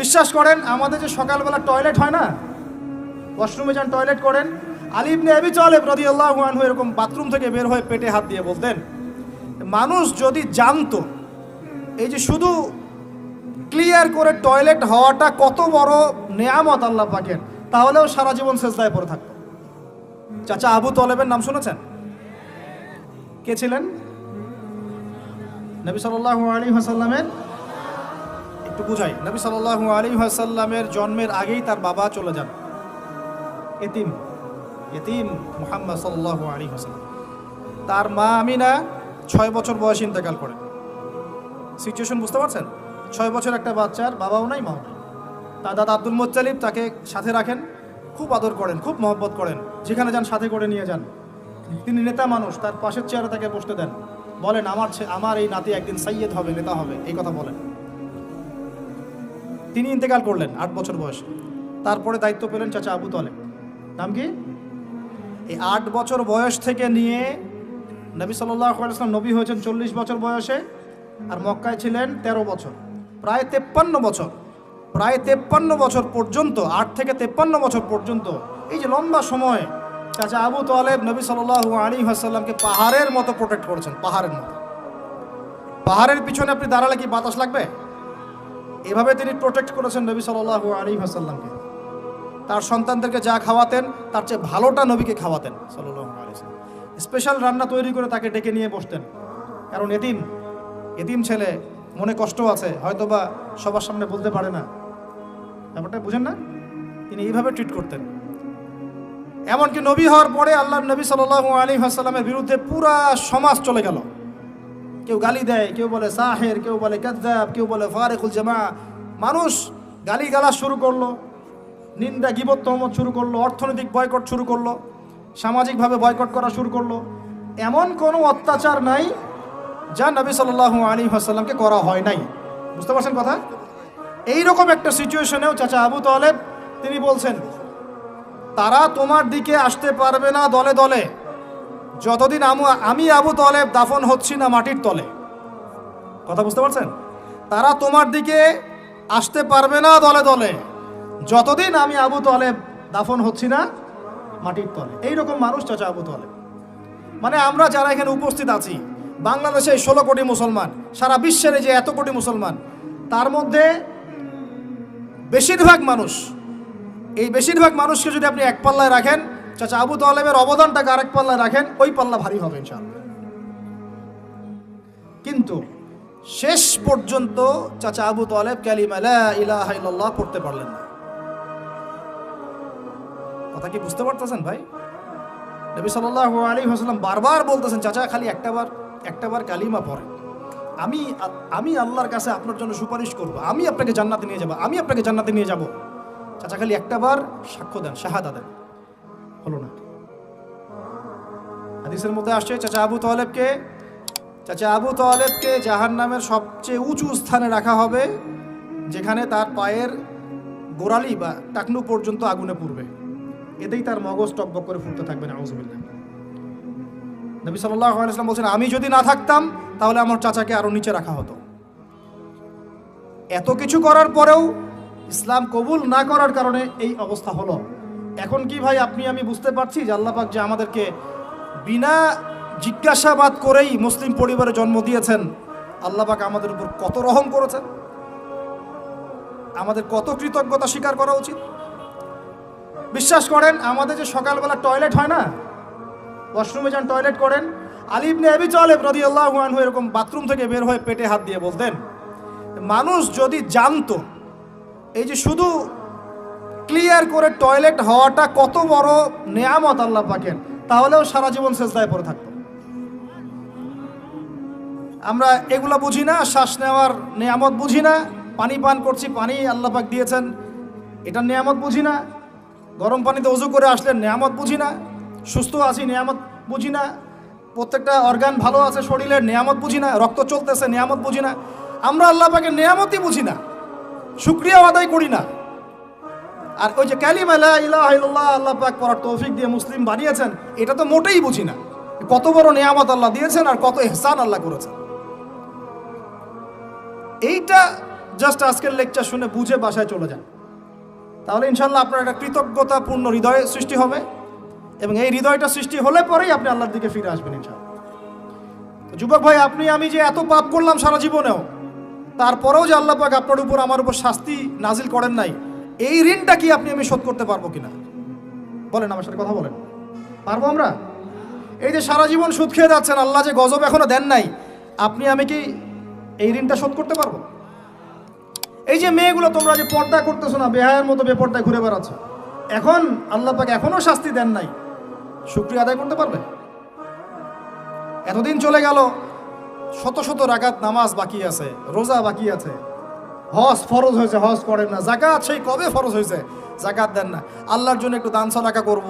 বিশ্বাস করেন, আমাদের যে সকালবেলা টয়লেট হয় না ওয়াশরুমে যান টয়লেট করেন, আলী ইবনে আবি তালেব রাদিয়াল্লাহু আনহু এরকম বাথরুম থেকে বের হয়ে পেটে হাত দিয়ে বলতেন, মানুষ যদি জানতো, এই যে শুধু ক্লিয়ার করে টয়লেট হওয়াটা কত বড় নেয়ামত আল্লাহ পাকের, তাহলেও সারা জীবন সেজদায় পড়ে থাকতো। চাচা আবু তলেবের নাম শুনেছেন? কে ছিলেন? নবী সাল্লাল্লাহু আলাইহি ওয়াসাল্লামের একটু বুঝাই নবী সাল্লাল্লাহু আলাইহি ওয়াসাল্লামের জন্মের আগেই তার বাবা চলে যান। এতিম এতিম মুহাম্মদ সাল্লাহ আলাইহি ওয়াসাল্লাম। তার মা আমিনা ছয় বছর বয়সে ইন্তেকাল করে। সিচুয়েশন বুঝতে পারছেন? ছয় বছর একটা বাচ্চার বাবাও নাই, মাও নাই। তার দাদা আব্দুল মোত্তালিব তাকে সাথে রাখেন, খুব আদর করেন, খুব মহব্বত করেন। যেখানে যান, সাথে করে নিয়ে যান। তিনি নেতা মানুষ, তার পাশের চেয়ারে তাকে বসতে দেন। বলেন, আমার আমার এই নাতি একদিন সাইয়েদ হবে, নেতা হবে। এই কথা বলেন। তিনি ইন্তেকাল করলেন আট বছর বয়সে। তারপরে দায়িত্ব পেলেন চাচা আবু তলে নাম কি? এই আট বছর বয়স থেকে নিয়ে নবী সাল্লাম নবী হয়েছেন চল্লিশ বছর বয়সে আর মক্কায় ছিলেন ১৩ বছর। প্রায় তেপ্পান্ন বছর, প্রায় তেপ্পান্ন বছর পর্যন্ত, আট থেকে তেপ্পান্ন বছর পর্যন্ত এই যে লম্বা সময় চাচা আবু তোয়ালেব নবী সাল্লাল্লাহু আলী আসাল্লামকে পাহাড়ের মতো প্রোটেক্ট করেছেন, পাহাড়ের মতো। পাহাড়ের পিছনে আপনি দাঁড়ালে কি বাতাস লাগবে? এভাবে তিনি প্রোটেক্ট করেছেন নবী সাল্লাল্লাহু আলী আসাল্লামকে তার সন্তানদেরকে যা খাওয়াতেন, তার চেয়ে ভালোটা নবীকে খাওয়াতেন সাল্লাল্লাহু আলাইহি স্পেশাল রান্না তৈরি করে তাকে ডেকে নিয়ে বসতেন। কারণ এতিম এতিম ছেলে, মনে কষ্ট আছে, হয়তোবা সবার সামনে বলতে পারে না। ব্যাপারটা বুঝেন না? তিনি এইভাবে ট্রিট করতেন। এমনকি নবী হওয়ার পরে আল্লাহ নবী সাল্লাল্লাহু আলাইহি ওয়াসাল্লামের বিরুদ্ধে পুরা সমাজ চলে গেল। কেউ গালি দেয়, কেউ বলে সাহের, কেউ বলে কাদ্দাব, কেউ বলে ফারেকুল জামা মানুষ গালি গালা শুরু করল, নিন্দা গিবত তহমত শুরু করল, অর্থনৈতিক বয়কট শুরু করল, সামাজিকভাবে বয়কট করা শুরু করল। এমন কোনো অত্যাচার নাই যা নবী সাল্লাল্লাহু আলী আসাল্লামকে করা হয় নাই। বুঝতে পারছেন কথা? এইরকম একটা সিচুয়েশনেও চাচা আবু তালেব তিনি বলছেন, তারা তোমার দিকে আসতে পারবে না দলে দলে। যতদিন আমু- আবু তলেব দাফন হচ্ছি না মাটির তলে। কথা বুঝতে পারছেন? তারা তোমার দিকে আসতে পারবে না দলে দলে। যতদিন আমি আবু তলেব দাফন হচ্ছি না মাটির তলে। এইরকম মানুষ চাচা আবু তলেব। মানে আমরা যারা এখানে উপস্থিত আছি, বাংলাদেশে ষোলো কোটি মুসলমান, সারা বিশ্বের যে এত কোটি মুসলমান, তার মধ্যে বেশিরভাগ মানুষ এই বেশিরভাগ মানুষকে যদি আপনি এক পাল্লায় রাখেন চাচা আবু তালেবের অবদানটাকে আরেক পাল্লায় রাখেন, ওই পাল্লা ভারী হবে ইনশাআল্লাহ। কিন্তু শেষ পর্যন্ত চাচা আবু তালেব কালিমা পড়তে পারলেন না। কথা কি বুঝতে পারতেছেন ভাই? নবী সাল্লাল্লাহু আলাইহি ওয়াসাল্লাম বারবার বলতেছেন, চাচা, খালি একটাবার একটাবার কালিমা পড়ে আমি আমি আল্লাহর কাছে আপনার জন্য সুপারিশ করব। আমি আপনাকে জান্নাতে নিয়ে যাব, আমি আপনাকে জান্নাতে নিয়ে যাব। চাচা, খালি একটাবার সাক্ষ্য দেন, শাহাদা দেন। হলো না। হাদিসের মধ্যে আসছে, চাচা আবু তালেবকে, চাচা আবু তালেবকে জাহান নামের সবচেয়ে উঁচু স্থানে রাখা হবে, যেখানে তার পায়ের গোড়ালি বা টাকনু পর্যন্ত আগুনে পুড়বে। এতেই তার মগজ টকবক করে ফুটতে থাকবে না আউজুবিল্লাহ নবী আলাইহি বলছেন, আমি যদি না থাকতাম, তাহলে আমার চাচাকে আরও নিচে রাখা হতো। এত কিছু করার পরেও ইসলাম কবুল না করার কারণে এই অবস্থা হলো। এখন কি ভাই আপনি, আমি বুঝতে পারছি যে আল্লাহ পাক যে আমাদেরকে বিনা জিজ্ঞাসাবাদ করেই মুসলিম পরিবারে জন্ম দিয়েছেন, আল্লাহ পাক আমাদের উপর কত রহম করেছেন। আমাদের কত কৃতজ্ঞতা স্বীকার করা উচিত। বিশ্বাস করেন, আমাদের যে সকালবেলা টয়লেট হয় না, ওয়াশরুমে যান টয়লেট করেন, আলী ইবনে আবি তালেব রাদিয়াল্লাহু আনহু এরকম বাথরুম থেকে বের হয়ে পেটে হাত দিয়ে বলতেন, মানুষ যদি জানতো, এই যে শুধু ক্লিয়ার করে টয়লেট হওয়াটা কত বড় নেয়ামত আল্লাহ পাকের, তাহলেও সারা জীবন সেজদায় পড়ে থাকতো আমরা এগুলো বুঝি না, শ্বাস নেওয়ার নেয়ামত বুঝি না, পানি পান করছি, পানি আল্লাহ পাক দিয়েছেন, এটার নেয়ামত বুঝি না, গরম পানিতে অজু করে আসলে নেয়ামত বুঝি না, সুস্থ আছি নেয়ামত বুঝি না, প্রত্যেকটা অর্গান ভালো আছে শরীরের নেয়ামত বুঝি না, রক্ত চলতেছে নেয়ামত বুঝি না, আমরা আল্লাহ পাকের নেয়ামতই বুঝি না, শুক্রিয়া আদায় করি না। আর ওই যে কালিমা লা ইলাহা আল্লাহ পাক পড়ার তৌফিক দিয়ে মুসলিম বানিয়েছেন, এটা তো মোটেই বুঝি না। কত বড় নিয়ামত আল্লাহ দিয়েছেন আর কত এহসান আল্লাহ করেছেন। এইটা জাস্ট আজকের লেকচার শুনে বুঝে বাসায় চলে যান। তাহলে ইনশাল্লাহ আপনার একটা কৃতজ্ঞতাপূর্ণ হৃদয় সৃষ্টি হবে এবং এই হৃদয়টা সৃষ্টি হলে পরেই আপনি আল্লাহর দিকে ফিরে আসবেন ইনশাল্লাহ যুবক ভাই, আপনি, আমি যে এত পাপ করলাম সারা জীবনেও, তারপরেও যে আল্লাহ পাক আপনার উপর, আমার উপর শাস্তি নাজিল করেন নাই এই ঋণটা কি আপনি আমি শোধ করতে পারব কিনা? বলেন, আমার সাথে কথা বলেন। পারব আমরা? এই যে সারা জীবন সুদ খেয়ে যাচ্ছেন, আল্লাহ যে গজব এখনও দেন নাই, আপনি আমি কি এই ঋণটা শোধ করতে পারব? এই যে মেয়েগুলো, তোমরা যে পর্দা করতেছো না, বেহায়ের মতো বেপর্দায় ঘুরে বেড়াচ্ছ, এখন আল্লাহ পাক এখনও শাস্তি দেন নাই। শুক্রিয়া আদায় করতে পারবে? এতদিন চলে গেল, শত শত রাগাত নামাজ বাকি আছে, রোজা বাকি আছে হজ ফরজ হয়েছে, হজ করেন না। জাকাত সেই কবে ফরজ হয়েছে? জাকাত দেন না। আল্লাহর জন্য একটু দান সাদাকা করব,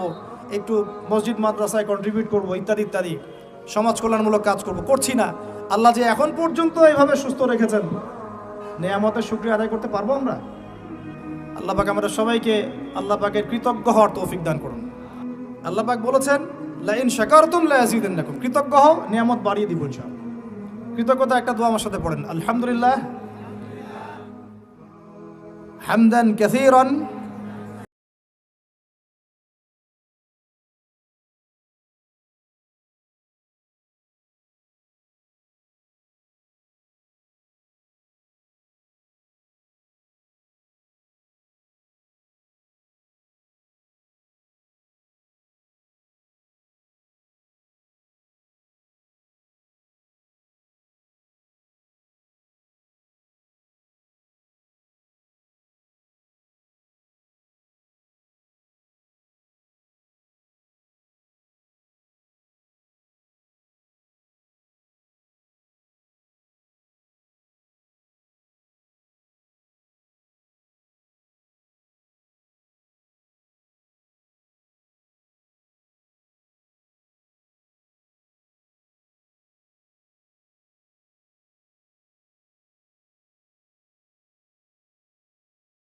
একটু মসজিদ, মাদ্রাসায় কন্ট্রিবিউট করব, ইত্যাদি ইত্যাদি। সমাজ কল্যাণমূলক কাজ করব। করছি না। আল্লাহ যে এখন পর্যন্ত এইভাবে সুস্থ রেখেছেন, নেয়ামতের শুক্রিয়া আদায় করতে পারব আমরা? আল্লাহ পাক আমাদের সবাইকে, আল্লাহ পাকের কৃতজ্ঞ হওয়ার তৌফিক দান করুন। আল্লাহ পাক বলেছেন, লাইন শাকারতুম লায়াজিদান্নাকুম কৃতজ্ঞ হও, নিয়ামত বাড়িয়ে দিব কৃতজ্ঞতা একটা দোয়া আমার সাথে পড়েন। আলহামদুলিল্লাহ। حمدا كثيرا